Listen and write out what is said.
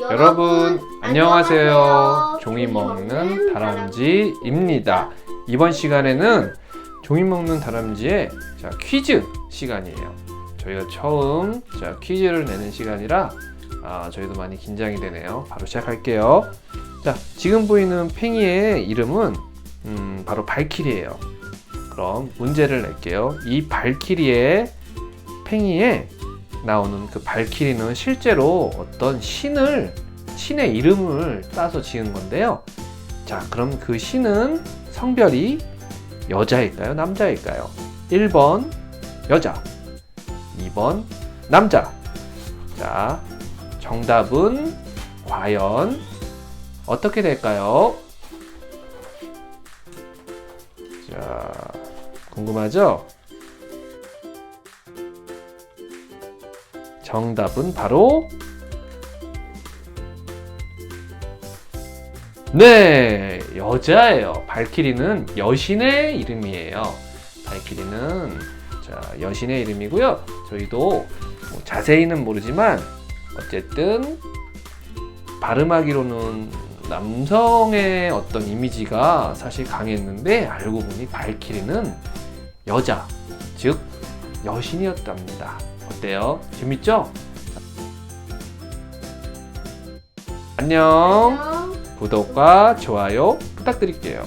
여러분 안녕하세요. 종이 먹는 다람쥐입니다. 이번 시간에는 종이 먹는 다람쥐의 자, 퀴즈 시간이에요. 저희가 처음 자, 퀴즈를 내는 시간이라 아, 저희도 많이 긴장이 되네요. 바로 시작할게요. 자, 지금 보이는 팽이의 이름은 음, 바로 발키리예요. 그럼 문제를 낼게요. 이 발키리의 팽이에 나오는 그 발키리는 실제로 어떤 신을 신의 이름을 따서 지은 건데요. 자, 그럼 그 신은 성별이 여자일까요? 남자일까요? 1번 여자, 2번 남자. 자, 정답은 과연 어떻게 될까요? 자, 궁금하죠? 정답은 바로 네 여자예요. 발키리는 여신의 이름이에요. 발키리는 자 여신의 이름이고요. 저희도 뭐 자세히는 모르지만 어쨌든 발음하기로는 남성의 어떤 이미지가 사실 강했는데 알고 보니 발키리는 여자 즉 여신이었답니다. 어때요? 재밌죠? 안녕. 구독과 좋아요 부탁드릴게요.